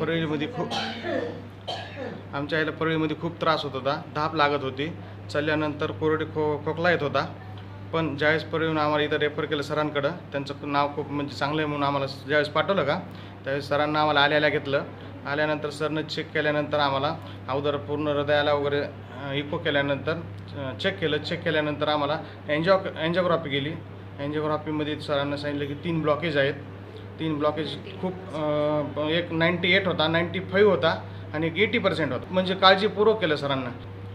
परळीमध्ये खूप आमच्या आईला परळीमध्ये खूप त्रास होत होता. धाप लागत होती. चालल्यानंतर कोरडे खो खोकला येत होता. पण ज्यावेळेस परळीहून आम्हाला इथं रेफर केलं सरांकडं त्यांचं नाव खूप म्हणजे चांगलं आहे म्हणून आम्हाला ज्यावेळेस पाठवलं का त्यावेळेस सरांना आम्हाला आल्याला घेतलं. आल्यानंतर सरनं चेक केल्यानंतर आम्हाला अगोदर पूर्ण हृदयाला वगैरे इको केल्यानंतर चेक केलं. चेक केल्यानंतर आम्हाला एन्जिओ एन्जिओग्राफी केली एन्जिओग्राफीमध्ये सरांना सांगितलं की तीन ब्लॉकेज आहेत. तीन ब्लॉकेज खूप एक नाईंटी एट होता नाईंटी फाईव्ह होता आणि एक एटी पर्सेंट होता. म्हणजे काळजीपूर्वक केलं सरांना.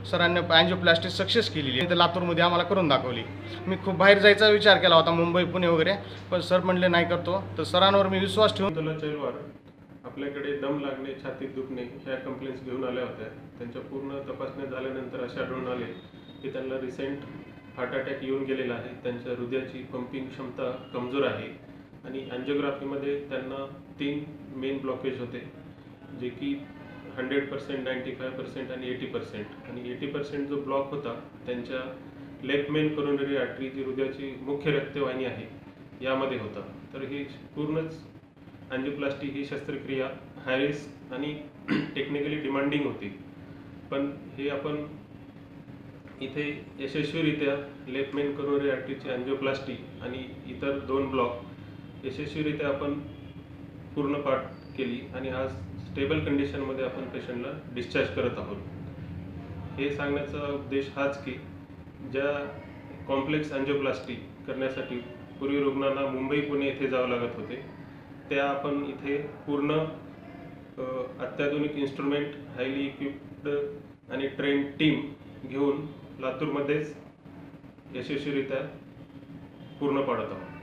सरांनी अँजिओप्लास्टिक सक्सेस केलेली. आहे. लातूरमध्ये आम्हाला करून दाखवली. मी खूप बाहेर जायचा विचार केला होता मुंबई पुणे वगैरे. पण सर म्हणले नाही करतो. तर सरांवर मी विश्वास ठेवून तुला चैलवार आपल्याकडे दम लागणे छातीत दुखणे ह्या कंप्लेंट्स घेऊन आल्या होत्या. त्यांच्या पूर्ण तपासण्या झाल्यानंतर असे आढळून आले की त्यांना रिसेंट हार्ट अटॅक येऊन गेलेला आहे. त्यांच्या हृदयाची पंपिंग क्षमता कमजोर आहे. आणि अँजिओग्राफीमध्ये त्यांना तीन मेन ब्लॉकेज होते जे की hundred percent ninety five percent आणि एटी पर्सेंट आणि एटी पर्सेंट जो ब्लॉक होता त्यांच्या लेफ्ट मेन करोनरी आर्टरी जी हृदयाची मुख्य रक्तवाहिनी आहे यामध्ये होता. तर ही पूर्णच अँजिओप्लास्टी ही शस्त्रक्रिया हाय रिस्क आणि टेक्निकली डिमांडिंग होती. पण हे आपण इथे यशस्वीरित्या लेफ्ट मेन करोनरी आर्टरीची अँजिओप्लास्टी आणि इतर दोन ब्लॉक यशस्वीरित्या आपण पूर्ण पाठ केली आणि आज स्टेबल कंडिशनमध्ये आपण पेशंटला डिस्चार्ज करत आहोत. हे सांगण्याचा उद्देश हाच की ज्या कॉम्प्लेक्स अँजिओप्लास्टी करण्यासाठी पूर्वी रुग्णांना मुंबई पुणे येथे जावं लागत होते त्या आपण इथे पूर्ण अत्याधुनिक इन्स्ट्रुमेंट हायली इक्विप्ड आणि ट्रेन टीम घेऊन लातूरमध्येच यशस्वीरित्या पूर्ण पाडत आहोत.